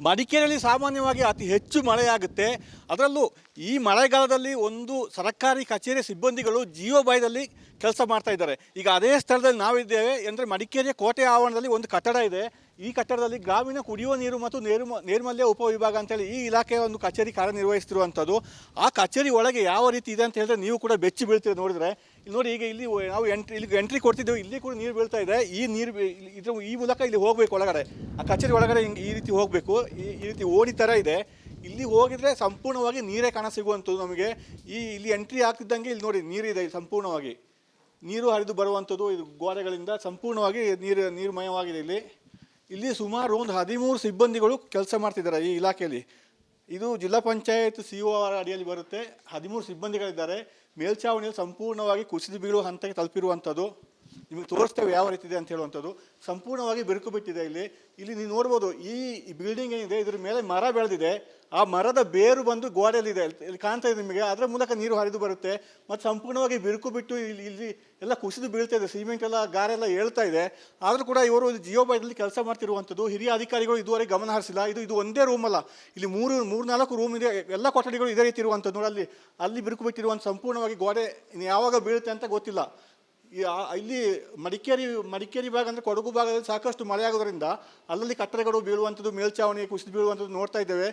ಮಡಿಕೇರಿಯಲ್ಲಿ ಸಾಮಾನ್ಯವಾಗಿ ಅತಿ ಹೆಚ್ಚು ಮಳೆಯಾಗುತ್ತೆ. ಅದರಲ್ಲೂ ಈ ಮಳೆಗಾಲದಲ್ಲಿ ಒಂದು ಸರ್ಕಾರಿ ಕಚೇರಿ ಸಿಬ್ಬಂದಿಗಳು ಜೀವ ಭಯದಲ್ಲಿ ಕೆಲಸ ಮಾಡ್ತಾ ಇದ್ದಾರೆ. ಈಗ ಅದೇ ಸ್ಥಳದಲ್ಲಿ ನಾವಿದ್ದೇವೆ. ಅಂದರೆ ಮಡಿಕೇರಿಯ ಕೋಟೆ ಆವರಣದಲ್ಲಿ ಒಂದು ಕಟ್ಟಡ ಇದೆ. ಈ ಕಟ್ಟಡದಲ್ಲಿ ಗ್ರಾಮೀಣ ಕುಡಿಯುವ ನೀರು ಮತ್ತು ನೇರ್ಮ ನೈರ್ಮಲ್ಯ ಉಪವಿಭಾಗ ಅಂತೇಳಿ ಈ ಇಲಾಖೆಯ ಒಂದು ಕಚೇರಿ ಕಾರ್ಯನಿರ್ವಹಿಸ್ತಿರುವಂಥದ್ದು. ಆ ಕಚೇರಿ ಒಳಗೆ ಯಾವ ರೀತಿ ಇದೆ ಅಂತ ಹೇಳಿದ್ರೆ ನೀವು ಕೂಡ ಬೆಚ್ಚಿ ಬೀಳ್ತೀರಿ ನೋಡಿದ್ರೆ. ಇಲ್ಲಿ ನೋಡಿ ಈಗ ಇಲ್ಲಿ ನಾವು ಎಂಟ್ರಿ, ಇಲ್ಲಿ ಎಂಟ್ರಿ ಕೊಡ್ತಿದ್ದೇವೆ, ಇಲ್ಲಿ ಕೂಡ ನೀರು ಬೀಳ್ತಾ ಇದೆ. ಈ ನೀರು ಇದ್ರ ಈ ಮೂಲಕ ಇಲ್ಲಿ ಹೋಗಬೇಕು ಒಳಗಡೆ. ಆ ಕಚೇರಿ ಒಳಗಡೆ ಹಿಂಗೆ ಈ ರೀತಿ ಹೋಗಬೇಕು. ಈ ಈ ರೀತಿ ಓಡಿ ಥರ ಇದೆ. ಇಲ್ಲಿ ಹೋಗಿದ್ರೆ ಸಂಪೂರ್ಣವಾಗಿ ನೀರೇ ಕಾಣ ಸಿಗುವಂಥದ್ದು ನಮಗೆ. ಈ, ಇಲ್ಲಿ ಎಂಟ್ರಿ ಆಗ್ತಿದ್ದಂಗೆ ಇಲ್ಲಿ ನೋಡಿ ನೀರಿದೆ ಇಲ್ಲಿ ಸಂಪೂರ್ಣವಾಗಿ. ನೀರು ಹರಿದು ಬರುವಂಥದ್ದು ಇದು ಗೋಡೆಗಳಿಂದ ಸಂಪೂರ್ಣವಾಗಿ ನೀರು, ನೀರುಮಯವಾಗಿದೆ ಇಲ್ಲಿ. ಇಲ್ಲಿ ಸುಮಾರು ಒಂದು ಹದಿಮೂರು ಸಿಬ್ಬಂದಿಗಳು ಕೆಲಸ ಮಾಡ್ತಿದ್ದಾರೆ ಈ ಇಲಾಖೆಯಲ್ಲಿ. ಇದು ಜಿಲ್ಲಾ ಪಂಚಾಯತ್ ಸಿ ಒ ಅಡಿಯಲ್ಲಿ ಬರುತ್ತೆ. ಹದಿಮೂರು ಸಿಬ್ಬಂದಿಗಳಿದ್ದಾರೆ. ಮೇಲ್ಛಾವಣಿಯಲ್ಲಿ ಸಂಪೂರ್ಣವಾಗಿ ಕುಸಿದು ಬೀಳುವ ಹಂತಕ್ಕೆ ತಲುಪಿರುವಂಥದ್ದು. ನಿಮಗೆ ತೋರಿಸ್ತೇವೆ ಯಾವ ರೀತಿ ಇದೆ ಅಂತ ಹೇಳುವಂಥದ್ದು. ಸಂಪೂರ್ಣವಾಗಿ ಬಿರುಕು ಬಿಟ್ಟಿದೆ ಇಲ್ಲಿ. ಇಲ್ಲಿ ನೀವು ನೋಡ್ಬೋದು, ಈ ಬಿಲ್ಡಿಂಗ್ ಏನಿದೆ, ಇದ್ರ ಮೇಲೆ ಮರ ಬೆಳೆದಿದೆ. ಆ ಮರದ ಬೇರು ಬಂದು ಗೋಡೆಯಲ್ಲಿದೆ. ಇಲ್ಲಿ ಕಾಣ್ತಾ ಇದೆ ನಿಮಗೆ. ಅದರ ಮೂಲಕ ನೀರು ಹರಿದು ಬರುತ್ತೆ. ಮತ್ತು ಸಂಪೂರ್ಣವಾಗಿ ಬಿರುಕು ಬಿಟ್ಟು ಇಲ್ಲಿ ಇಲ್ಲಿ ಎಲ್ಲ ಕುಸಿದು ಬೀಳ್ತಾ ಇದೆ. ಸಿಮೆಂಟ್ ಎಲ್ಲ ಗಾರೆಲ್ಲ ಏಳ್ತಾ ಇದೆ. ಆದರೂ ಕೂಡ ಇವರು ಜಿಯೋ ಬೈಡಲ್ಲಿ ಕೆಲಸ ಮಾಡ್ತಿರುವಂಥದ್ದು. ಹಿರಿಯ ಅಧಿಕಾರಿಗಳು ಇದುವರೆಗೆ ಗಮನ ಹರಿಸಿಲ್ಲ. ಇದು ಇದು ಒಂದೇ ರೂಮ್ ಅಲ್ಲ. ಇಲ್ಲಿ ಮೂರು ಮೂರು ನಾಲ್ಕು ರೂಮ್ ಇದೆ. ಎಲ್ಲ ಕೊಠಡಿಗಳು ಇದೇ ರೀತಿ ಇರುವಂಥದ್ದು ನೋಡಿ. ಅಲ್ಲಿ ಅಲ್ಲಿ ಬಿರುಕು ಬಿಟ್ಟಿರುವಂಥ ಸಂಪೂರ್ಣವಾಗಿ ಗೋಡೆ ಯಾವಾಗ ಬೀಳುತ್ತೆ ಅಂತ ಗೊತ್ತಿಲ್ಲ. ಇಲ್ಲಿ ಮಡಿಕೇರಿ ಮಡಿಕೇರಿ ಭಾಗ ಅಂದರೆ ಕೊಡಗು ಭಾಗದಲ್ಲಿ ಸಾಕಷ್ಟು ಮಳೆ ಆಗೋದ್ರಿಂದ ಅಲ್ಲಲ್ಲಿ ಕಟ್ಟಡಗಳು ಬೀಳುವಂಥದ್ದು ಮೇಲ್ಛಾವಣಿ ಕುಸಿದು ಬೀಳುವಂಥದ್ದು ನೋಡ್ತಾ ಇದ್ದೇವೆ.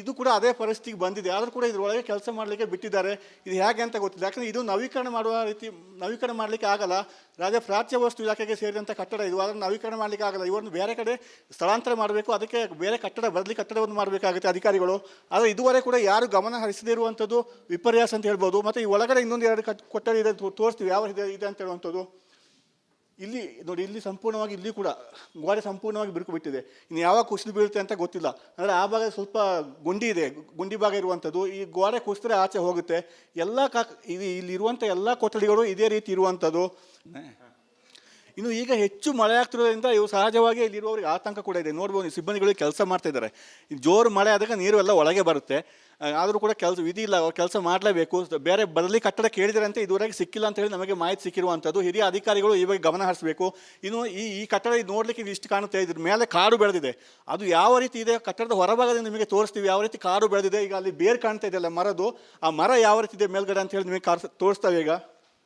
ಇದು ಕೂಡ ಅದೇ ಪರಿಸ್ಥಿತಿಗೆ ಬಂದಿದೆ. ಆದರೂ ಕೂಡ ಇದರೊಳಗೆ ಕೆಲಸ ಮಾಡಲಿಕ್ಕೆ ಬಿಟ್ಟಿದ್ದಾರೆ. ಇದು ಹೇಗೆ ಅಂತ ಗೊತ್ತಿಲ್ಲ. ಯಾಕಂದರೆ ಇದು ನವೀಕರಣ ಮಾಡುವ ರೀತಿ, ನವೀಕರಣ ಮಾಡಲಿಕ್ಕೆ ಆಗಲ್ಲ. ರಾಜ್ಯ ಪ್ರಾಚ್ಯ ವಸ್ತು ಇಲಾಖೆಗೆ ಸೇರಿದಂಥ ಕಟ್ಟಡ ಇದು. ಅದನ್ನು ನವೀಕರಣ ಮಾಡಲಿಕ್ಕೆ ಆಗಲ್ಲ. ಇವರನ್ನು ಬೇರೆ ಕಡೆ ಸ್ಥಳಾಂತರ ಮಾಡಬೇಕು. ಅದಕ್ಕೆ ಬೇರೆ ಕಟ್ಟಡ, ಬದಲಿ ಕಟ್ಟಡವನ್ನು ಮಾಡಬೇಕಾಗುತ್ತೆ ಅಧಿಕಾರಿಗಳು. ಆದರೆ ಇದುವರೆ ಕೂಡ ಯಾರು ಗಮನ ಹರಿಸದೇ ಇರುವಂಥದ್ದು ವಿಪರ್ಯಾಸ ಅಂತ ಹೇಳ್ಬೋದು. ಮತ್ತು ಈ ಒಳಗಡೆ ಇನ್ನೊಂದು ಎರಡು ಕಟ್ ಕೊಟ್ಟಡ ಇದೆ ತೋರಿಸ್ತೀವಿ. ಯಾವ ಇದೆ ಅಂತ ಹೇಳುವಂಥದ್ದು, ಇಲ್ಲಿ ನೋಡಿ, ಇಲ್ಲಿ ಸಂಪೂರ್ಣವಾಗಿ, ಇಲ್ಲಿ ಕೂಡ ಗೋಡೆ ಸಂಪೂರ್ಣವಾಗಿ ಬಿರುಕು ಬಿಟ್ಟಿದೆ. ಇನ್ನು ಯಾವಾಗ ಕುಸಿದು ಬೀಳುತ್ತೆ ಅಂತ ಗೊತ್ತಿಲ್ಲ. ಅಂದರೆ ಆ ಭಾಗ ಸ್ವಲ್ಪ ಗುಂಡಿ ಇದೆ, ಗುಂಡಿ ಭಾಗ ಇರುವಂಥದ್ದು. ಈ ಗೋಡೆ ಕುಸಿದ್ರೆ ಆಚೆ ಹೋಗುತ್ತೆ. ಎಲ್ಲ ಕಾ ಇಲ್ಲಿ ಇಲ್ಲಿರುವಂಥ ಎಲ್ಲ ಕೊಠಡಿಗಳು ಇದೇ ರೀತಿ ಇರುವಂಥದ್ದು. ಇನ್ನು ಈಗ ಹೆಚ್ಚು ಮಳೆ ಆಗ್ತಿರೋದ್ರಿಂದ ಇವು ಸಹಜವಾಗಿ ಇಲ್ಲಿರುವವರಿಗೆ ಆತಂಕ ಕೂಡ ಇದೆ. ನೋಡ್ಬೋದು ಸಿಬ್ಬಂದಿಗಳು ಕೆಲಸ ಮಾಡ್ತಾ ಇದ್ದಾರೆ ಜೋರು ಮಳೆ ಆದಾಗ ನೀರು ಎಲ್ಲ ಒಳಗೆ ಬರುತ್ತೆ. ಆದರೂ ಕೂಡ ಕೆಲಸ, ವಿಧಿ ಇಲ್ಲ, ಕೆಲಸ ಮಾಡಲೇಬೇಕು. ಬೇರೆ ಬದಲಿ ಕಟ್ಟಡ ಕೇಳಿದರೆ ಅಂತ ಇದುವರೆಗೆ ಸಿಕ್ಕಿಲ್ಲ ಅಂತ ಹೇಳಿ ನಮಗೆ ಮಾಹಿತಿ ಸಿಕ್ಕಿರುವಂಥದ್ದು. ಹಿರಿಯ ಅಧಿಕಾರಿಗಳು ಈ ಬಗ್ಗೆ ಗಮನ ಹರಿಸಬೇಕು. ಇನ್ನು ಈ ಈ ಕಟ್ಟಡ ನೋಡಲಿಕ್ಕೆ ಇದು ಇಷ್ಟು ಕಾಣುತ್ತೆ. ಇದ್ರ ಮೇಲೆ ಕಾಡು ಬೆಳೆದಿದೆ. ಅದು ಯಾವ ರೀತಿ ಇದೆ? ಕಟ್ಟಡದ ಹೊರಭಾಗದಿಂದ ನಿಮಗೆ ತೋರಿಸ್ತೀವಿ. ಯಾವ ರೀತಿ ಕಾಡು ಬೆಳೆದಿದೆ? ಈಗ ಅಲ್ಲಿ ಬೇರ್ ಕಾಣ್ತಾ ಇದೆಯಲ್ಲ ಮರದು. ಆ ಮರ ಯಾವ ರೀತಿ ಇದೆ ಮೇಲ್ಗಡೆ ಅಂತ ಹೇಳಿ ನಿಮಗೆ ಕಾರ್ ತೋರಿಸ್ತಾವೆ ಈಗ.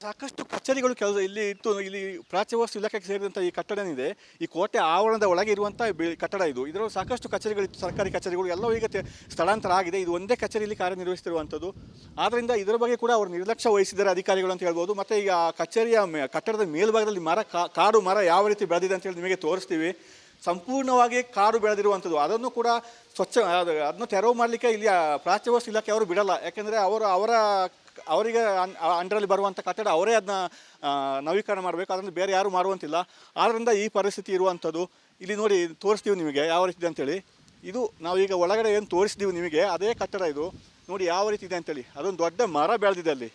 ಸಾಕಷ್ಟು ಕಚೇರಿಗಳು ಕೆಲಸ ಇಲ್ಲಿ ಇತ್ತು. ಇಲ್ಲಿ ಪ್ರಾಚ್ಯವಸ್ತು ಇಲಾಖೆಗೆ ಸೇರಿದಂಥ ಈ ಕಟ್ಟಡ ಏನಿದೆ, ಈ ಕೋಟೆ ಆವರಣದ ಒಳಗೆ ಇರುವಂಥ ಕಟ್ಟಡ ಇದು. ಇದರಲ್ಲಿ ಸಾಕಷ್ಟು ಕಚೇರಿಗಳು ಸರ್ಕಾರಿ ಕಚೇರಿಗಳು. ಎಲ್ಲ ಈಗ ಸ್ಥಳಾಂತರ ಆಗಿದೆ. ಇದು ಒಂದೇ ಕಚೇರಿಯಲ್ಲಿ ಕಾರ್ಯನಿರ್ವಹಿಸ್ತಿರುವಂಥದ್ದು ಆದ್ದರಿಂದ ಇದರ ಬಗ್ಗೆ ಕೂಡ ಅವರು ನಿರ್ಲಕ್ಷ್ಯ ವಹಿಸಿದ್ದಾರೆ ಅಧಿಕಾರಿಗಳು ಅಂತ ಹೇಳ್ಬೋದು. ಮತ್ತು ಈಗ ಕಚೇರಿಯ ಕಟ್ಟಡದ ಮೇಲ್ಭಾಗದಲ್ಲಿ ಮರ ಕಾಡು ಮರ ಯಾವ ರೀತಿ ಬೆಳೆದಿದೆ ಅಂತ ಹೇಳಿ ನಿಮಗೆ ತೋರಿಸ್ತೀವಿ. ಸಂಪೂರ್ಣವಾಗಿ ಕಾಡು ಬೆಳೆದಿರುವಂಥದ್ದು ಅದನ್ನು ಕೂಡ ಸ್ವಚ್ಛ, ಅದು- ಅದನ್ನು ತೆರವು ಮಾಡಲಿಕ್ಕೆ ಇಲ್ಲಿ ಪ್ರಾಚ್ಯವಸ್ತು ಪ್ರಾಚ್ಯ ವಸ್ತು ಇಲಾಖೆ ಅವರು ಬಿಡಲ್ಲ. ಯಾಕೆಂದರೆ ಅವರು ಅವರ ಅವರಿಗೆ ಅಂಡರಲ್ಲಿ ಬರುವಂಥ ಕಟ್ಟಡ, ಅವರೇ ಅದನ್ನ ನವೀಕರಣ ಮಾಡಬೇಕು. ಅದನ್ನು ಬೇರೆ ಯಾರು ಮಾಡುವಂತಿಲ್ಲ. ಆದ್ದರಿಂದ ಈ ಪರಿಸ್ಥಿತಿ ಇರುವಂಥದ್ದು ಇಲ್ಲಿ ನೋಡಿ ತೋರಿಸ್ತೀವಿ ನಿಮಗೆ. ಯಾವ ರೀತಿ ಇದೆ ಅಂತೇಳಿ. ಇದು ನಾವೀಗ ಒಳಗಡೆ ಏನು ತೋರಿಸ್ತೀವಿ ನಿಮಗೆ, ಅದೇ ಕಟ್ಟಡ ಇದು. ನೋಡಿ ಯಾವ ರೀತಿ ಇದೆ ಅಂತೇಳಿ. ಅದೊಂದು ದೊಡ್ಡ ಮರ ಬೆಳೆದಿದೆ ಅಲ್ಲಿ.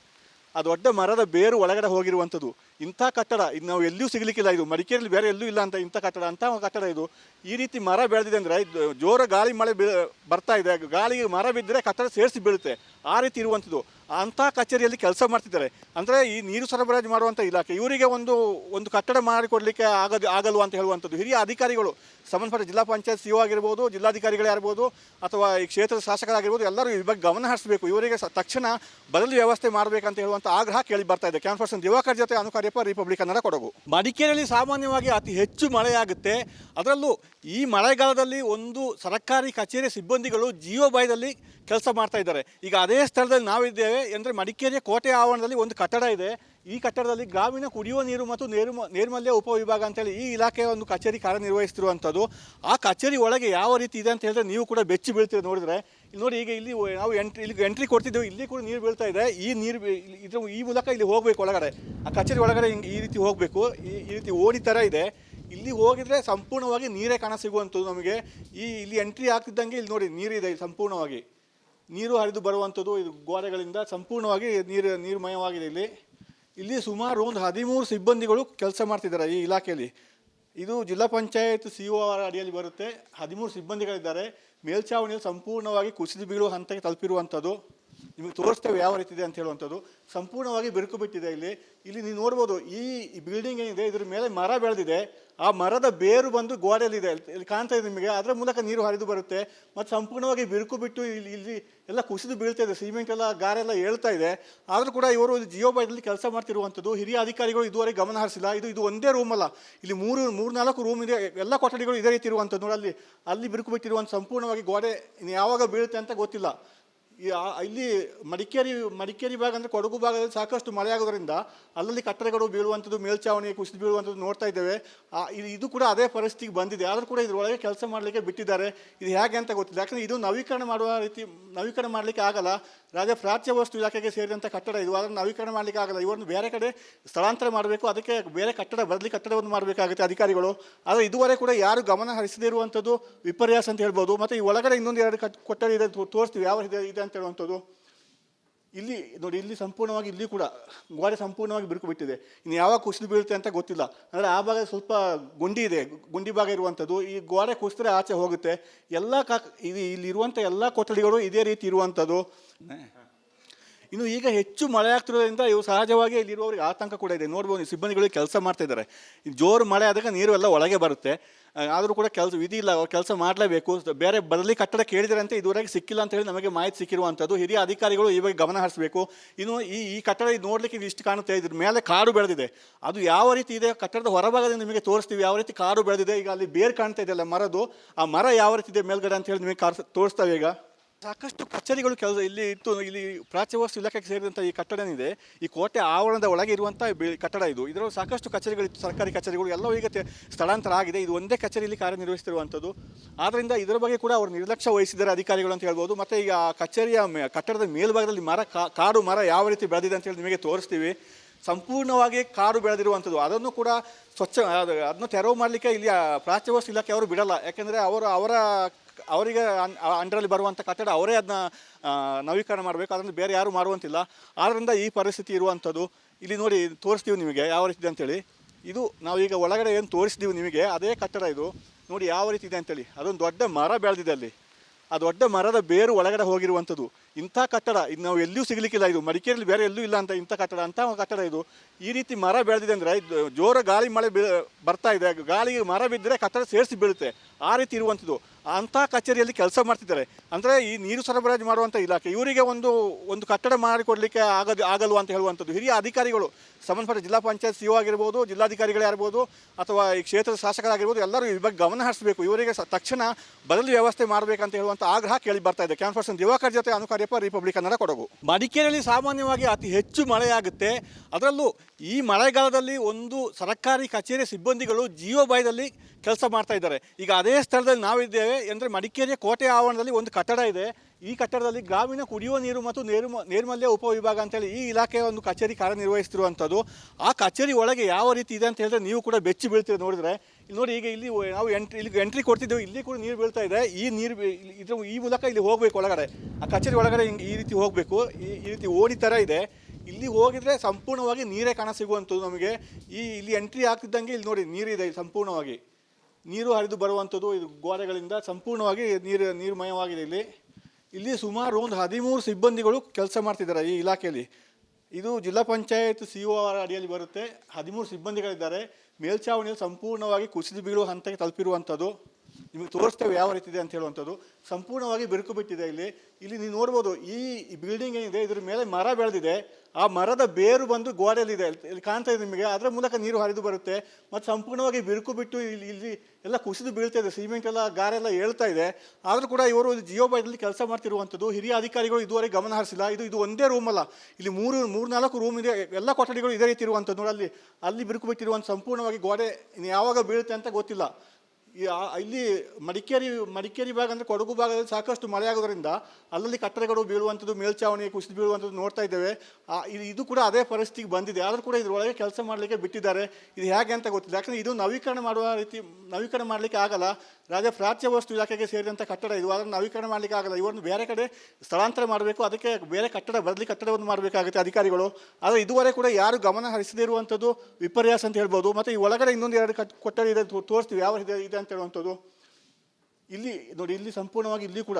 ಆ ದೊಡ್ಡ ಮರದ ಬೇರು ಒಳಗಡೆ ಹೋಗಿರುವಂಥದ್ದು. ಇಂಥ ಕಟ್ಟಡ, ಇದು ನಾವು ಎಲ್ಲಿಯೂ ಸಿಗಲಿಕ್ಕಿಲ್ಲ ಇದು. ಮಡಿಕೇರಿಯಲ್ಲಿ ಬೇರೆ ಎಲ್ಲೂ ಇಲ್ಲ ಅಂತ ಇಂಥ ಕಟ್ಟಡ ಅಂತ ಕಟ್ಟಡ ಇದು. ಈ ರೀತಿ ಮರ ಬೆಳೆದಿದೆ ಅಂದರೆ ಜೋರ ಗಾಳಿ ಮಳೆ ಬರ್ತಾ ಇದೆ. ಗಾಳಿಗೆ ಮರ ಬಿದ್ದರೆ ಕಟ್ಟಡ ಸೇರಿಸಿ ಬೀಳುತ್ತೆ. ಆ ರೀತಿ ಇರುವಂಥದ್ದು. ಅಂಥ ಕಚೇರಿಯಲ್ಲಿ ಕೆಲಸ ಮಾಡ್ತಿದ್ದಾರೆ. ಅಂದರೆ ಈ ನೀರು ಸರಬರಾಜು ಮಾಡುವಂಥ ಇಲಾಖೆ, ಇವರಿಗೆ ಒಂದು ಒಂದು ಕಟ್ಟಡ ಮಾಡಿಕೊಡ್ಲಿಕ್ಕೆ ಆಗದ, ಆಗಲ್ವಾ ಅಂತ ಹೇಳುವಂಥದ್ದು. ಹಿರಿಯ ಅಧಿಕಾರಿಗಳು, ಸಂಬಂಧಪಟ್ಟ ಜಿಲ್ಲಾ ಪಂಚಾಯತ್ ಸಿ ಆಗಿರ್ಬೋದು, ಜಿಲ್ಲಾಧಿಕಾರಿಗಳೇ ಆಗಿರ್ಬೋದು, ಅಥವಾ ಈ ಕ್ಷೇತ್ರದ ಶಾಸಕರಾಗಿರ್ಬೋದು, ಎಲ್ಲರೂ ಈ ಬಗ್ಗೆ ಗಮನ ಹರಿಸಬೇಕು. ಇವರಿಗೆ ತಕ್ಷಣ ಬದಲು ವ್ಯವಸ್ಥೆ ಮಾಡಬೇಕಂತ ಹೇಳುವಂಥ ಆಗ್ರಹ ಕೇಳಿ ಬರ್ತಾ ಇದೆ. ಕ್ಯಾನ್ ಪರ್ಸನ್ ದಿವಾಕರ್ ಜೊತೆ ಅನುಕಾರ್ಯಪ್ಪ ರಿಪಬ್ಲಿಕ್ ಕನ್ನಡ ಕೊಡಗು. ಮಡಿಕೇರಿಯಲ್ಲಿ ಸಾಮಾನ್ಯವಾಗಿ ಅತಿ ಹೆಚ್ಚು ಮಳೆಯಾಗುತ್ತೆ. ಅದರಲ್ಲೂ ಈ ಮಳೆಗಾಲದಲ್ಲಿ ಒಂದು ಸರ್ಕಾರಿ ಕಚೇರಿ ಸಿಬ್ಬಂದಿಗಳು ಜೀವ ಭಯದಲ್ಲಿ ಕೆಲಸ ಮಾಡ್ತಾ ಇದ್ದಾರೆ. ಈಗ ಅದೇ ಸ್ಥಳದಲ್ಲಿ ನಾವಿದ್ದೇವೆ ಅಂದರೆ ಮಡಿಕೇರಿಯ ಕೋಟೆ ಆವರಣದಲ್ಲಿ ಒಂದು ಕಟ್ಟಡ ಇದೆ. ಈ ಕಟ್ಟಡದಲ್ಲಿ ಗ್ರಾಮೀಣ ಕುಡಿಯುವ ನೀರು ಮತ್ತು ನೇರ್ಮ ನೈರ್ಮಲ್ಯ ಉಪವಿಭಾಗ ಅಂತೇಳಿ ಈ ಇಲಾಖೆಯ ಒಂದು ಕಚೇರಿ ಕಾರ್ಯನಿರ್ವಹಿಸ್ತಿರುವಂಥದ್ದು ಆ ಕಚೇರಿ ಒಳಗೆ ಯಾವ ರೀತಿ ಇದೆ ಅಂತ ಹೇಳಿದ್ರೆ ನೀವು ಕೂಡ ಬೆಚ್ಚಿ ಬೀಳ್ತೀರಿ ನೋಡಿದ್ರೆ. ಇಲ್ಲಿ ನೋಡಿ ಈಗ ಇಲ್ಲಿ ನಾವು ಎಂಟ್ರಿ ಇಲ್ಲಿ ಎಂಟ್ರಿ ಕೊಡ್ತಿದ್ದೇವೆ. ಇಲ್ಲಿ ಕೂಡ ನೀರು ಬೀಳ್ತಾ ಇದೆ. ಈ ನೀರು ಇದ್ರ ಈ ಮೂಲಕ ಇಲ್ಲಿ ಹೋಗಬೇಕು ಒಳಗಡೆ. ಆ ಕಚೇರಿ ಒಳಗಡೆ ಹಿಂಗೆ ಈ ರೀತಿ ಹೋಗಬೇಕು. ಈ ರೀತಿ ಓಡಿ ಥರ ಇದೆ. ಇಲ್ಲಿ ಹೋಗಿದ್ರೆ ಸಂಪೂರ್ಣವಾಗಿ ನೀರೇ ಕಾಣ ಸಿಗುವಂಥದ್ದು ನಮಗೆ. ಈ, ಇಲ್ಲಿ ಎಂಟ್ರಿ ಆಗ್ತಿದ್ದಂಗೆ ಇಲ್ಲಿ ನೋಡಿ ನೀರಿದೆ ಸಂಪೂರ್ಣವಾಗಿ. ನೀರು ಹರಿದು ಬರುವಂಥದ್ದು ಇದು ಗೋಡೆಗಳಿಂದ ಸಂಪೂರ್ಣವಾಗಿ ನೀರು ನೀರುಮಯವಾಗಿದೆ ಇಲ್ಲಿ. ಇಲ್ಲಿ ಸುಮಾರು ಒಂದು ಹದಿಮೂರು ಸಿಬ್ಬಂದಿಗಳು ಕೆಲಸ ಮಾಡ್ತಿದ್ದಾರೆ ಈ ಇಲಾಖೆಯಲ್ಲಿ. ಇದು ಜಿಲ್ಲಾ ಪಂಚಾಯತ್ ಸಿ ಒ ಅಡಿಯಲ್ಲಿ ಬರುತ್ತೆ. ಹದಿಮೂರು ಸಿಬ್ಬಂದಿಗಳಿದ್ದಾರೆ. ಮೇಲ್ಛಾವಣಿಯಲ್ಲಿ ಸಂಪೂರ್ಣವಾಗಿ ಕುಸಿದು ಬೀಳುವ ಹಂತಕ್ಕೆ ತಲುಪಿರುವಂಥದ್ದು. ನಿಮಗೆ ತೋರಿಸ್ತೇವೆ ಯಾವ ರೀತಿ ಇದೆ ಅಂತ ಹೇಳುವಂಥದ್ದು. ಸಂಪೂರ್ಣವಾಗಿ ಬಿರುಕು ಬಿಟ್ಟಿದೆ ಇಲ್ಲಿ. ಇಲ್ಲಿ ನೀವು ನೋಡ್ಬೋದು, ಈ ಬಿಲ್ಡಿಂಗ್ ಏನಿದೆ, ಇದ್ರ ಮೇಲೆ ಮರ ಬೆಳೆದಿದೆ. ಆ ಮರದ ಬೇರು ಬಂದು ಗೋಡೆಯಲ್ಲಿದೆ. ಇಲ್ಲಿ- ಕಾಣ್ತಾ ಇದೆ ನಿಮಗೆ. ಅದರ ಮೂಲಕ ನೀರು ಹರಿದು ಬರುತ್ತೆ. ಮತ್ತು ಸಂಪೂರ್ಣವಾಗಿ ಬಿರುಕು ಬಿಟ್ಟು ಇಲ್ಲಿ ಇಲ್ಲಿ ಎಲ್ಲ ಕುಸಿದು ಬೀಳ್ತಾ ಇದೆ. ಸಿಮೆಂಟ್ ಎಲ್ಲ ಗಾರೆಲ್ಲ ಹೇಳ್ತಾ ಇದೆ. ಆದರೂ ಕೂಡ ಇವರು ಜಿಯೋ ಬೈದಲ್ಲಿ ಕೆಲಸ ಮಾಡ್ತಿರುವಂಥದ್ದು. ಹಿರಿಯ ಅಧಿಕಾರಿಗಳು ಇದುವರೆಗೆ ಗಮನ ಹರಿಸಿಲ್ಲ. ಇದು ಇದು ಒಂದೇ ರೂಮ್ ಅಲ್ಲ. ಇಲ್ಲಿ ಮೂರು ಮೂರು ನಾಲ್ಕು ರೂಮ್ ಇದೆ. ಎಲ್ಲ ಕೊಠಡಿಗಳು ಇದೇ ರೀತಿ ಇರುವಂಥದ್ದು ನೋಡಿ. ಅಲ್ಲಿ ಅಲ್ಲಿ ಬಿರುಕು ಬಿಟ್ಟಿರುವಂಥ ಸಂಪೂರ್ಣವಾಗಿ ಗೋಡೆ ಯಾವಾಗ ಬೀಳುತ್ತೆ ಅಂತ ಗೊತ್ತಿಲ್ಲ. ಈ ಇಲ್ಲಿ ಮಡಿಕೇರಿ ಮಡಿಕೇರಿ ಭಾಗ ಅಂದರೆ ಕೊಡಗು ಭಾಗದಲ್ಲಿ ಸಾಕಷ್ಟು ಮಳೆ ಆಗೋದ್ರಿಂದ ಅಲ್ಲಲ್ಲಿ ಕಟ್ಟಡಗಳು ಬೀಳುವಂಥದ್ದು, ಮೇಲ್ಚಾವಣಿ, ಕುಸಿದು ಬೀಳುವಂಥದ್ದು ನೋಡ್ತಾ ಇದ್ದೇವೆ. ಇದು ಕೂಡ ಅದೇ ಪರಿಸ್ಥಿತಿಗೆ ಬಂದಿದೆ. ಆದರೂ ಕೂಡ ಇದರೊಳಗೆ ಕೆಲಸ ಮಾಡಲಿಕ್ಕೆ ಬಿಟ್ಟಿದ್ದಾರೆ. ಇದು ಹೇಗೆ ಅಂತ ಗೊತ್ತಿಲ್ಲ. ಯಾಕಂದರೆ ಇದು ನವೀಕರಣ ಮಾಡುವ ರೀತಿ, ನವೀಕರಣ ಮಾಡಲಿಕ್ಕೆ ಆಗಲ್ಲ. ರಾಜ್ಯ ಪ್ರಾಚ್ಯ ವಸ್ತು ಇಲಾಖೆಗೆ ಸೇರಿದಂಥ ಕಟ್ಟಡ ಇದು. ಅದನ್ನು ನವೀಕರಣ ಮಾಡಲಿಕ್ಕೆ ಆಗಲ್ಲ ಇವರನ್ನು ಬೇರೆ ಕಡೆ ಸ್ಥಳಾಂತರ ಮಾಡಬೇಕು. ಅದಕ್ಕೆ ಬೇರೆ ಕಟ್ಟಡ, ಬದಲಿ ಕಟ್ಟಡವನ್ನು ಮಾಡಬೇಕಾಗುತ್ತೆ ಅಧಿಕಾರಿಗಳು. ಆದರೆ ಇದುವರೆ ಕೂಡ ಯಾರು ಗಮನ ಹರಿಸದೇ ಇರುವಂಥದ್ದು ವಿಪರ್ಯಾಸ ಅಂತ ಹೇಳ್ಬೋದು. ಮತ್ತು ಈ ಒಳಗಡೆ ಇನ್ನೊಂದು ಎರಡು ಕಟ್, ಕೊಠಡಿ ಇದೆ ತೋರಿಸ್ತೀವಿ. ಯಾವ ಇದೆ ಇದೆ ಅಂತ ಹೇಳುವಂಥದ್ದು. ಇಲ್ಲಿ ನೋಡಿ ಇಲ್ಲಿ ಸಂಪೂರ್ಣವಾಗಿ ಇಲ್ಲಿ ಕೂಡ ಗೋಡೆ ಸಂಪೂರ್ಣವಾಗಿ ಬಿರುಕು ಬಿಟ್ಟಿದೆ ಇನ್ನು ಯಾವಾಗ ಕುಸಿದು ಬೀಳುತ್ತೆ ಅಂತ ಗೊತ್ತಿಲ್ಲ. ಅಂದರೆ ಆ ಭಾಗ ಸ್ವಲ್ಪ ಗುಂಡಿ ಇದೆ ಗುಂಡಿ ಭಾಗ ಇರುವಂಥದ್ದು. ಈ ಗೋಡೆ ಕುಸಿದ್ರೆ ಆಚೆ ಹೋಗುತ್ತೆ. ಎಲ್ಲ ಕಾ ಇಲ್ಲಿ ಇಲ್ಲಿರುವಂಥ ಎಲ್ಲ ಕೊಠಡಿಗಳು ಇದೇ ರೀತಿ ಇರುವಂಥದ್ದು. ಇನ್ನು ಈಗ ಹೆಚ್ಚು ಮಳೆ ಆಗ್ತಿರೋದ್ರಿಂದ ಇವು ಸಹಜವಾಗಿ ಇಲ್ಲಿರುವವರಿಗೆ ಆತಂಕ ಕೂಡ ಇದೆ. ನೋಡ್ಬೋದು ಸಿಬ್ಬಂದಿಗಳು ಸಿಬ್ಬಂದಿಗಳಿಗೆ ಕೆಲಸ ಮಾಡ್ತಾ ಇದ್ದಾರೆ. ಜೋರು ಮಳೆ ಆದಾಗ ನೀರು ಎಲ್ಲ ಒಳಗೆ ಬರುತ್ತೆ. ಆದರೂ ಕೂಡ ಕೆಲಸ ವಿಧಿ ಇಲ್ಲ ಕೆಲಸ ಮಾಡಲೇಬೇಕು. ಬೇರೆ ಬರಲಿ ಕಟ್ಟಡ ಕೇಳಿದರಂತೆ, ಇದುವರೆಗೆ ಸಿಕ್ಕಿಲ್ಲ ಅಂತ ಹೇಳಿ ನಮಗೆ ಮಾಹಿತಿ ಸಿಕ್ಕಿರುವಂಥದ್ದು. ಹಿರಿಯ ಅಧಿಕಾರಿಗಳು ಈ ಗಮನ ಹರಿಸಬೇಕು. ಇನ್ನು ಈ ಈ ಕಟ್ಟಡ ನೋಡಲಿಕ್ಕೆ ಇದು ಇಷ್ಟು ಕಾಣುತ್ತೆ, ಇದ್ರ ಮೇಲೆ ಕಾಡು ಬೆಳೆದಿದೆ. ಅದು ಯಾವ ರೀತಿ ಇದೆ? ಕಟ್ಟಡದ ಹೊರಭಾಗದಿಂದ ನಿಮಗೆ ತೋರಿಸ್ತೀವಿ, ಯಾವ ರೀತಿ ಕಾಡು ಬೆಳೆದಿದೆ? ಈಗ ಅಲ್ಲಿ ಬೇರ್ ಕಾಣ್ತಾ ಇದೆಯಲ್ಲ ಮರದು. ಆ ಮರ ಯಾವ ರೀತಿ ಇದೆ ಮೇಲ್ಗಡೆ ಅಂತ ಹೇಳಿ ನಿಮಗೆ ತೋರಿಸ್ತಾವೆ ಈಗ. ಸಾಕಷ್ಟು ಕಚೇರಿಗಳು ಕೆಲಸ ಇಲ್ಲಿ ಇತ್ತು. ಇಲ್ಲಿ ಪ್ರಾಚ್ಯ ವಸ್ತು ಇಲಾಖೆಗೆ ಸೇರಿದಂಥ ಈ ಕಟ್ಟಡ ಏನಿದೆ ಈ ಕೋಟೆ ಆವರಣದ ಒಳಗೆ ಇರುವಂಥ ಕಟ್ಟಡ ಇದು. ಇದರಲ್ಲಿ ಸಾಕಷ್ಟು ಕಚೇರಿಗಳಿತ್ತು. ಸರ್ಕಾರಿ ಕಚೇರಿಗಳು ಎಲ್ಲವೂ ಈಗ ಸ್ಥಳಾಂತರ ಆಗಿದೆ. ಇದು ಒಂದೇ ಕಚೇರಿಯಲ್ಲಿ ಕಾರ್ಯನಿರ್ವಹಿಸ್ತಿರುವಂಥದ್ದು ಆದ್ದರಿಂದ ಇದರ ಬಗ್ಗೆ ಕೂಡ ಅವರು ನಿರ್ಲಕ್ಷ್ಯ ವಹಿಸಿದ್ದಾರೆ ಅಧಿಕಾರಿಗಳು ಅಂತ ಹೇಳ್ಬೋದು. ಮತ್ತು ಈಗ ಕಚೇರಿಯ ಕಟ್ಟಡದ ಮೇಲ್ಭಾಗದಲ್ಲಿ ಮರ ಕಾಡು ಮರ ಯಾವ ರೀತಿ ಬೆಳೆದಿದೆ ಅಂತ ಹೇಳಿ ನಿಮಗೆ ತೋರಿಸ್ತೀವಿ. ಸಂಪೂರ್ಣವಾಗಿ ಕಾಡು ಬೆಳೆದಿರುವಂಥದ್ದು ಅದನ್ನು ಕೂಡ ಸ್ವಚ್ಛ ಅದು- ಅದನ್ನು ತೆರವು ಮಾಡಲಿಕ್ಕೆ ಇಲ್ಲಿ ಪ್ರಾಚ್ಯವಸ್ತು ಪ್ರಾಚ್ಯ ವಸ್ತು ಇಲಾಖೆ ಅವರು ಬಿಡಲ್ಲ. ಯಾಕೆಂದರೆ ಅವರು ಅವರ ಅವರಿಗೆ ಅಂಡರಲ್ಲಿ ಬರುವಂಥ ಕಟ್ಟಡ, ಅವರೇ ಅದನ್ನ ನವೀಕರಣ ಮಾಡಬೇಕು. ಅದನ್ನು ಬೇರೆ ಯಾರು ಮಾಡುವಂತಿಲ್ಲ. ಆದ್ದರಿಂದ ಈ ಪರಿಸ್ಥಿತಿ ಇರುವಂಥದ್ದು ಇಲ್ಲಿ ನೋಡಿ ತೋರಿಸ್ತೀವಿ ನಿಮಗೆ. ಯಾವ ರೀತಿ ಇದೆ ಅಂತೇಳಿ. ಇದು ನಾವೀಗ ಒಳಗಡೆ ಏನು ತೋರಿಸ್ತೀವಿ ನಿಮಗೆ, ಅದೇ ಕಟ್ಟಡ ಇದು. ನೋಡಿ ಯಾವ ರೀತಿ ಇದೆ ಅಂತೇಳಿ. ಅದೊಂದು ದೊಡ್ಡ ಮರ ಬೆಳೆದಿದೆ ಅಲ್ಲಿ. ಆ ದೊಡ್ಡ ಮರದ ಬೇರು ಒಳಗಡೆ ಹೋಗಿರುವಂಥದ್ದು ಇಂಥ ಕಟ್ಟಡ, ಇದು ನಾವು ಎಲ್ಲಿಯೂ ಸಿಗಲಿಕ್ಕಿಲ್ಲ ಇದು. ಮಡಿಕೇರಿಯಲ್ಲಿ ಬೇರೆ ಎಲ್ಲೂ ಇಲ್ಲ ಅಂತ ಇಂಥ ಕಟ್ಟಡ ಅಂತ ಕಟ್ಟಡ ಇದು. ಈ ರೀತಿ ಮರ ಬೆಳೆದಿದೆ ಅಂದರೆ ಜೋರ ಗಾಳಿ ಮಳೆ ಬರ್ತಾ ಇದೆ. ಗಾಳಿಗೆ ಮರ ಬಿದ್ದರೆ ಕಟ್ಟಡ ಸೇರಿಸಿ ಬೀಳುತ್ತೆ. ಆ ರೀತಿ ಇರುವಂಥದ್ದು ಅಂಥ ಕಚೇರಿಯಲ್ಲಿ ಕೆಲಸ ಮಾಡ್ತಿದ್ದಾರೆ. ಅಂದರೆ ಈ ನೀರು ಸರಬರಾಜು ಮಾಡುವಂಥ ಇಲಾಖೆ, ಇವರಿಗೆ ಒಂದು ಒಂದು ಕಟ್ಟಡ ಮಾಡಿಕೊಡ್ಲಿಕ್ಕೆ ಆಗದು, ಆಗಲ್ವಾ ಅಂತ ಹೇಳುವಂಥದ್ದು. ಹಿರಿಯ ಅಧಿಕಾರಿಗಳು, ಸಂಬಂಧಪಟ್ಟ ಜಿಲ್ಲಾ ಪಂಚಾಯತ್ ಸಿ ಆಗಿರ್ಬೋದು, ಜಿಲ್ಲಾಧಿಕಾರಿಗಳೇ ಆಗಿರ್ಬೋದು, ಅಥವಾ ಈ ಕ್ಷೇತ್ರದ ಶಾಸಕರಾಗಿರ್ಬೋದು, ಎಲ್ಲರೂ ಈ ಬಗ್ಗೆ ಗಮನ ಹರಿಸಬೇಕು. ಇವರಿಗೆ ತಕ್ಷಣ ಬದಲಿ ವ್ಯವಸ್ಥೆ ಮಾಡಬೇಕಂತ ಹೇಳುವಂಥ ಆಗ್ರಹ ಕೇಳಿ ಬರ್ತಾ ಇದೆ. ಕ್ಯಾನ್ ದಿವಾಕರ್ ಜೊತೆ ಅನುಕಾರ್ಯಪ್ಪ, ರಿಪಬ್ಲಿಕ್ ಕನ್ನಡ ಕೊಡಗು. ಮಡಿಕೇರಿಯಲ್ಲಿ ಸಾಮಾನ್ಯವಾಗಿ ಅತಿ ಹೆಚ್ಚು ಮಳೆಯಾಗುತ್ತೆ. ಅದರಲ್ಲೂ ಈ ಮಳೆಗಾಲದಲ್ಲಿ ಒಂದು ಸರ್ಕಾರಿ ಕಚೇರಿ ಸಿಬ್ಬಂದಿಗಳು ಜೀವ ಭಯದಲ್ಲಿ ಕೆಲಸ ಮಾಡ್ತಾ ಇದ್ದಾರೆ. ಈಗ ಅದೇ ಸ್ಥಳದಲ್ಲಿ ನಾವಿದ್ದೇವೆ. ಅಂದರೆ ಮಡಿಕೇರಿಯ ಕೋಟೆ ಆವರಣದಲ್ಲಿ ಒಂದು ಕಟ್ಟಡ ಇದೆ. ಈ ಕಟ್ಟಡದಲ್ಲಿ ಗ್ರಾಮೀಣ ಕುಡಿಯುವ ನೀರು ಮತ್ತು ನೇರ್ಮ ನೈರ್ಮಲ್ಯ ಉಪವಿಭಾಗ ಅಂತೇಳಿ ಈ ಇಲಾಖೆಯ ಒಂದು ಕಚೇರಿ ಕಾರ್ಯನಿರ್ವಹಿಸ್ತಿರುವಂಥದ್ದು ಆ ಕಚೇರಿ ಒಳಗೆ ಯಾವ ರೀತಿ ಇದೆ ಅಂತ ಹೇಳಿದ್ರೆ ನೀವು ಕೂಡ ಬೆಚ್ಚಿ ಬೀಳ್ತೀರಿ ನೋಡಿದ್ರೆ. ಇಲ್ಲಿ ನೋಡಿ ಈಗ ಇಲ್ಲಿ ನಾವು ಎಂಟ್ರಿ, ಇಲ್ಲಿ ಎಂಟ್ರಿ ಕೊಡ್ತಿದ್ದೇವೆ. ಇಲ್ಲಿ ಕೂಡ ನೀರು ಬೀಳ್ತಾ ಇದೆ. ಈ ನೀರು ಇದ್ರ ಈ ಮೂಲಕ ಇಲ್ಲಿ ಹೋಗಬೇಕು ಒಳಗಡೆ. ಆ ಕಚೇರಿ ಒಳಗಡೆ ಹಿಂಗೆ ಈ ರೀತಿ ಹೋಗಬೇಕು. ಈ ಈ ರೀತಿ ಓಡಿ ಥರ ಇದೆ. ಇಲ್ಲಿ ಹೋಗಿದ್ರೆ ಸಂಪೂರ್ಣವಾಗಿ ನೀರೇ ಕಾಣ ಸಿಗುವಂಥದ್ದು ನಮಗೆ. ಈ, ಇಲ್ಲಿ ಎಂಟ್ರಿ ಆಗ್ತಿದ್ದಂಗೆ ಇಲ್ಲಿ ನೋಡಿ ನೀರಿದೆ ಸಂಪೂರ್ಣವಾಗಿ. ನೀರು ಹರಿದು ಬರುವಂಥದ್ದು ಇದು ಗೋಡೆಗಳಿಂದ ಸಂಪೂರ್ಣವಾಗಿ ನೀರು ನೀರುಮಯವಾಗಿದೆ ಇಲ್ಲಿ. ಇಲ್ಲಿ ಸುಮಾರು ಒಂದು ಹದಿಮೂರು ಸಿಬ್ಬಂದಿಗಳು ಕೆಲಸ ಮಾಡ್ತಿದ್ದಾರೆ ಈ ಇಲಾಖೆಯಲ್ಲಿ. ಇದು ಜಿಲ್ಲಾ ಪಂಚಾಯತ್ ಸಿ ಒ ಅಡಿಯಲ್ಲಿ ಬರುತ್ತೆ. ಹದಿಮೂರು ಸಿಬ್ಬಂದಿಗಳಿದ್ದಾರೆ. ಮೇಲ್ಛಾವಣಿಯಲ್ಲಿ ಸಂಪೂರ್ಣವಾಗಿ ಕುಸಿದು ಬೀಳುವ ಹಂತಕ್ಕೆ ತಲುಪಿರುವಂಥದ್ದು. ನಿಮಗೆ ತೋರಿಸ್ತೇವೆ ಯಾವ ರೀತಿ ಇದೆ ಅಂತ ಹೇಳುವಂಥದ್ದು. ಸಂಪೂರ್ಣವಾಗಿ ಬಿರುಕು ಬಿಟ್ಟಿದೆ ಇಲ್ಲಿ. ಇಲ್ಲಿ ನೀವು ನೋಡ್ಬೋದು, ಈ ಬಿಲ್ಡಿಂಗ್ ಏನಿದೆ, ಇದ್ರ ಮೇಲೆ ಮರ ಬೆಳೆದಿದೆ. ಆ ಮರದ ಬೇರು ಬಂದು ಗೋಡೆಯಲ್ಲಿದೆ ಇಲ್ಲಿ ಕಾಣ್ತಾ ಇದೆ ನಿಮಗೆ. ಅದರ ಮೂಲಕ ನೀರು ಹರಿದು ಬರುತ್ತೆ. ಮತ್ತು ಸಂಪೂರ್ಣವಾಗಿ ಬಿರುಕು ಬಿಟ್ಟು ಇಲ್ಲಿ ಇಲ್ಲಿ ಎಲ್ಲ ಕುಸಿದು ಬೀಳ್ತಾ ಇದೆ. ಸಿಮೆಂಟ್ ಎಲ್ಲ ಗಾರೆಲ್ಲ ಹೇಳ್ತಾ ಇದೆ. ಆದರೂ ಕೂಡ ಇವರು ಜಿಯೋ ಕೆಲಸ ಮಾಡ್ತಿರುವಂಥದ್ದು. ಹಿರಿಯ ಅಧಿಕಾರಿಗಳು ಇದುವರೆಗೆ ಗಮನ ಹರಿಸಿಲ್ಲ. ಇದು ಇದು ಒಂದೇ ರೂಮ್ ಅಲ್ಲ. ಇಲ್ಲಿ ಮೂರು ಮೂರು ನಾಲ್ಕು ರೂಮ್ ಇದೆ. ಎಲ್ಲ ಕೊಠಡಿಗಳು ಇದೇ ರೀತಿ ಇರುವಂಥದ್ದು ನೋಡಿ. ಅಲ್ಲಿ ಅಲ್ಲಿ ಬಿರುಕು ಬಿಟ್ಟಿರುವಂಥ ಸಂಪೂರ್ಣವಾಗಿ ಗೋಡೆ ಯಾವಾಗ ಬೀಳುತ್ತೆ ಅಂತ ಗೊತ್ತಿಲ್ಲ. ಇಲ್ಲಿ ಮಡಿಕೇರಿ ಮಡಿಕೇರಿ ಭಾಗ ಅಂದರೆ ಕೊಡಗು ಭಾಗದಲ್ಲಿ ಸಾಕಷ್ಟು ಮಳೆ ಆಗೋದ್ರಿಂದ ಅಲ್ಲಲ್ಲಿ ಕಟ್ಟಡಗಳು ಬೀಳುವಂಥದ್ದು, ಮೇಲ್ಚಾವಣಿ, ಕುಸಿದು ಬೀಳುವಂಥದ್ದು ನೋಡ್ತಾ ಇದ್ದೇವೆ. ಇದು ಕೂಡ ಅದೇ ಪರಿಸ್ಥಿತಿಗೆ ಬಂದಿದೆ. ಆದರೂ ಕೂಡ ಇದರೊಳಗೆ ಕೆಲಸ ಮಾಡಲಿಕ್ಕೆ ಬಿಟ್ಟಿದ್ದಾರೆ. ಇದು ಹೇಗೆ ಅಂತ ಗೊತ್ತಿಲ್ಲ. ಯಾಕಂದರೆ ಇದು ನವೀಕರಣ ಮಾಡುವ ರೀತಿ, ನವೀಕರಣ ಮಾಡಲಿಕ್ಕೆ ಆಗಲ್ಲ. ರಾಜ್ಯ ಪ್ರಾಚ್ಯ ವಸ್ತು ಇಲಾಖೆಗೆ ಸೇರಿದಂಥ ಕಟ್ಟಡ ಇದು. ಅದನ್ನು ನವೀಕರಣ ಮಾಡಲಿಕ್ಕೆ ಆಗಲ್ಲ. ಇವರನ್ನು ಬೇರೆ ಕಡೆ ಸ್ಥಳಾಂತರ ಮಾಡಬೇಕು. ಅದಕ್ಕೆ ಬೇರೆ ಕಟ್ಟಡ, ಬದಲಿ ಕಟ್ಟಡವನ್ನು ಮಾಡಬೇಕಾಗುತ್ತೆ ಅಧಿಕಾರಿಗಳು. ಆದರೆ ಇದುವರೆ ಕೂಡ ಯಾರು ಗಮನ ಹರಿಸದೇ ಇರುವಂಥದ್ದು ವಿಪರ್ಯಾಸ ಅಂತ ಹೇಳ್ಬೋದು. ಮತ್ತು ಈ ಒಳಗಡೆ ಇನ್ನೊಂದು ಎರಡು ಕಟ್ ಕೊಠಡಿ ಇದೆ ತೋರಿಸ್ತೀವಿ. ಯಾವ ಇದೆ ಅಂತ ಹೇಳುವಂಥದ್ದು ಇಲ್ಲಿ ನೋಡಿ, ಇಲ್ಲಿ ಸಂಪೂರ್ಣವಾಗಿ ಇಲ್ಲಿ ಕೂಡ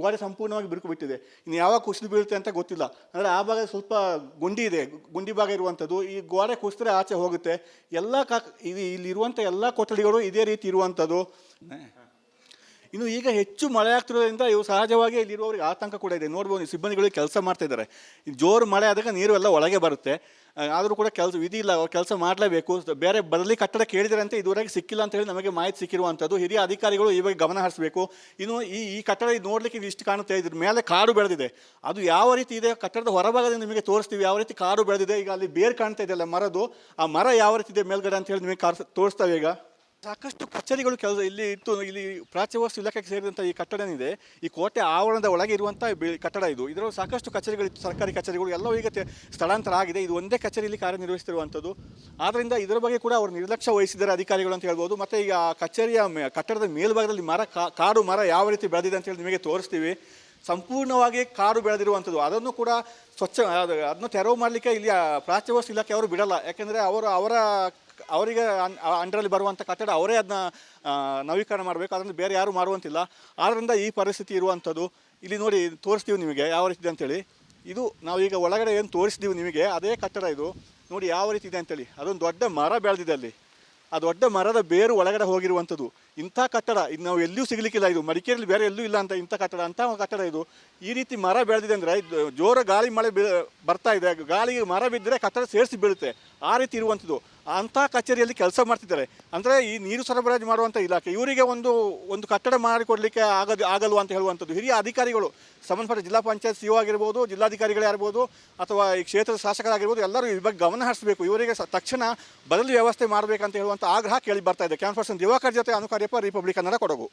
ಗೋಡೆ ಸಂಪೂರ್ಣವಾಗಿ ಬಿರುಕು ಬಿಟ್ಟಿದೆ. ಇನ್ನು ಯಾವಾಗ ಕುಸಿದು ಬೀಳುತ್ತೆ ಅಂತ ಗೊತ್ತಿಲ್ಲ. ಅಂದರೆ ಆ ಭಾಗ ಸ್ವಲ್ಪ ಗುಂಡಿ ಇದೆ, ಗುಂಡಿ ಭಾಗ ಇರುವಂಥದ್ದು. ಈ ಗೋಡೆ ಕುಸಿದ್ರೆ ಆಚೆ ಹೋಗುತ್ತೆ. ಎಲ್ಲ ಕಾ ಇಲ್ಲಿ ಇಲ್ಲಿರುವಂಥ ಎಲ್ಲ ಕೊಠಡಿಗಳು ಇದೇ ರೀತಿ ಇರುವಂಥದ್ದು. ಇನ್ನು ಈಗ ಹೆಚ್ಚು ಮಳೆ ಆಗ್ತಿರೋದ್ರಿಂದ ಇವು ಸಹಜವಾಗಿ ಇಲ್ಲಿರುವವರಿಗೆ ಆತಂಕ ಕೂಡ ಇದೆ. ನೋಡ್ಬೋದು ಸಿಬ್ಬಂದಿಗಳು ಕೆಲಸ ಮಾಡ್ತಾ ಇದ್ದಾರೆ. ಜೋರು ಮಳೆ ಆದಾಗ ನೀರು ಎಲ್ಲ ಒಳಗೆ ಬರುತ್ತೆ. ಆದರೂ ಕೂಡ ಕೆಲಸ, ವಿಧಿ ಇಲ್ಲ ಕೆಲಸ ಮಾಡಲೇಬೇಕು. ಬೇರೆ ಬದಲಿ ಕಟ್ಟಡ ಕೇಳಿದರೆ ಅಂತ ಇದುವರೆಗೆ ಸಿಕ್ಕಿಲ್ಲ ಅಂತ ಹೇಳಿ ನಮಗೆ ಮಾಹಿತಿ ಸಿಕ್ಕಿರುವಂಥದ್ದು. ಹಿರಿಯ ಅಧಿಕಾರಿಗಳು ಈ ಬಗ್ಗೆ ಗಮನ ಹರಿಸಬೇಕು. ಇನ್ನು ಈ ಈ ಕಟ್ಟಡ ಇದು ನೋಡಲಿಕ್ಕೆ ಇಷ್ಟು ಕಾಣುತ್ತೆ ಇದ್ರ ಮೇಲೆ ಕಾಡು ಬೆಳೆದಿದೆ. ಅದು ಯಾವ ರೀತಿ ಇದೆ? ಕಟ್ಟಡದ ಹೊರಭಾಗದಿಂದ ನಿಮಗೆ ತೋರಿಸ್ತೀವಿ. ಯಾವ ರೀತಿ ಕಾಡು ಬೆಳೆದಿದೆ? ಈಗ ಅಲ್ಲಿ ಬೇರೆ ಕಾಣ್ತಾ ಇದೆಯಲ್ಲ ಮರದು ಆ ಮರ ಯಾವ ರೀತಿ ಇದೆ ಮೇಲ್ಗಡೆ ಅಂತ ಹೇಳಿ ನಿಮಗೆ ಕಾರ್ ತೋರಿಸ್ತಾವೆ ಈಗ. ಸಾಕಷ್ಟು ಕಚೇರಿಗಳು ಕೆಲಸ ಇಲ್ಲಿ ಇತ್ತು. ಇಲ್ಲಿ ಪ್ರಾಚ್ಯವಸ್ತು ಇಲಾಖೆಗೆ ಸೇರಿದಂಥ ಈ ಕಟ್ಟಡ ಏನಿದೆ ಈ ಕೋಟೆ ಆವರಣದ ಒಳಗೆ ಇರುವಂಥ ಕಟ್ಟಡ ಇದು. ಇದರಲ್ಲಿ ಸಾಕಷ್ಟು ಕಚೇರಿಗಳಿತ್ತು ಸರ್ಕಾರಿ ಕಚೇರಿಗಳು ಎಲ್ಲವೂ ಈಗ ಸ್ಥಳಾಂತರ ಆಗಿದೆ. ಇದು ಒಂದೇ ಕಚೇರಿಯಲ್ಲಿ ಕಾರ್ಯನಿರ್ವಹಿಸ್ತಿರುವಂಥದ್ದು ಆದ್ದರಿಂದ ಇದರ ಬಗ್ಗೆ ಕೂಡ ಅವರು ನಿರ್ಲಕ್ಷ್ಯ ವಹಿಸಿದ್ದಾರೆ ಅಧಿಕಾರಿಗಳು ಅಂತ ಹೇಳ್ಬೋದು. ಮತ್ತು ಈಗ ಕಚೇರಿಯ ಕಟ್ಟಡದ ಮೇಲ್ಭಾಗದಲ್ಲಿ ಮರ ಕಾರು ಮರ ಯಾವ ರೀತಿ ಬೆಳೆದಿದೆ ಅಂತ ಹೇಳಿ ನಿಮಗೆ ತೋರಿಸ್ತೀವಿ. ಸಂಪೂರ್ಣವಾಗಿ ಕಾಡು ಬೆಳೆದಿರುವಂಥದ್ದು ಅದನ್ನು ಕೂಡ ಸ್ವಚ್ಛ ಅದು- ಅದನ್ನು ತೆರವು ಮಾಡಲಿಕ್ಕೆ ಇಲ್ಲಿ ಪ್ರಾಚ್ಯವಸ್ತು ಇಲಾಖೆ ಅವರು ಬಿಡಲ್ಲ. ಯಾಕೆಂದರೆ ಅವರು ಅವರ ಅವರಿಗೆ ಅಂಡರಲ್ಲಿ ಬರುವಂಥ ಕಟ್ಟಡ ಅವರೇ ಅದನ್ನ ನವೀಕರಣ ಮಾಡಬೇಕು. ಅದನ್ನು ಬೇರೆ ಯಾರು ಮಾಡುವಂತಿಲ್ಲ. ಆದ್ದರಿಂದ ಈ ಪರಿಸ್ಥಿತಿ ಇರುವಂಥದ್ದು ಇಲ್ಲಿ ನೋಡಿ ತೋರಿಸ್ತೀವಿ ನಿಮಗೆ ಯಾವ ರೀತಿ ಇದೆ ಅಂತೇಳಿ. ಇದು ನಾವೀಗ ಒಳಗಡೆ ಏನು ತೋರಿಸ್ತೀವಿ ನಿಮಗೆ, ಅದೇ ಕಟ್ಟಡ ಇದು. ನೋಡಿ ಯಾವ ರೀತಿ ಇದೆ ಅಂತೇಳಿ. ಅದೊಂದು ದೊಡ್ಡ ಮರ ಬೆಳೆದಿದೆ ಅಲ್ಲಿ. ಆ ದೊಡ್ಡ ಮರದ ಬೇರು ಒಳಗಡೆ ಹೋಗಿರುವಂಥದ್ದು ಇಂಥ ಕಟ್ಟಡ ಇದು ನಾವು ಎಲ್ಲಿಯೂ ಸಿಗಲಿಕ್ಕಿಲ್ಲ ಇದು. ಮಡಿಕೇರಿಯಲ್ಲಿ ಬೇರೆ ಎಲ್ಲೂ ಇಲ್ಲ ಅಂತ ಇಂಥ ಕಟ್ಟಡ ಅಂತ ಒಂದು ಕಟ್ಟಡ ಇದು. ಈ ರೀತಿ ಮರ ಬೆಳೆದಿದೆ ಅಂದರೆ ಜೋರ ಗಾಳಿ ಮಳೆ ಬರ್ತಾ ಇದೆ. ಗಾಳಿಗೆ ಮರ ಬಿದ್ದರೆ ಕಟ್ಟಡ ಸೇರಿಸಿ ಬೀಳುತ್ತೆ. ಆ ರೀತಿ ಇರುವಂಥದ್ದು ಅಂಥ ಕಚೇರಿಯಲ್ಲಿ ಕೆಲಸ ಮಾಡ್ತಿದ್ದಾರೆ. ಅಂದರೆ ಈ ನೀರು ಸರಬರಾಜು ಮಾಡುವಂಥ ಇಲಾಖೆ, ಇವರಿಗೆ ಒಂದು ಒಂದು ಕಟ್ಟಡ ಮಾಡಿಕೊಡ್ಲಿಕ್ಕೆ ಆಗದು, ಆಗಲ್ವಾ ಅಂತ ಹೇಳುವಂಥದ್ದು. ಹಿರಿಯ ಅಧಿಕಾರಿಗಳು, ಸಂಬಂಧಪಟ್ಟ ಜಿಲ್ಲಾ ಪಂಚಾಯತ್ ಸಿ ಆಗಿರ್ಬೋದು, ಜಿಲ್ಲಾಧಿಕಾರಿಗಳೇ ಇರ್ಬೋದು ಅಥವಾ ಈ ಕ್ಷೇತ್ರದ ಶಾಸಕರಾಗಿರ್ಬೋದು, ಎಲ್ಲರೂ ಈ ಬಗ್ಗೆ ಗಮನ ಹರಿಸಬೇಕು. ಇವರಿಗೆ ತಕ್ಷಣ ಬದಲಿ ವ್ಯವಸ್ಥೆ ಮಾಡಬೇಕಂತ ಹೇಳುವಂಥ ಆಗ್ರಹ ಕೇಳಿ ಬರ್ತಾ ಇದೆ. ಕ್ಯಾನ್ಫರ್ಸನ್ ದಿವಾಕರ್ ಜೊತೆ ಅನುಕಾರ್ಯಪ್ಪ ರಿಪಬ್ಲಿಕ್ ಕನ್ನಡ ಕೊಡಗು.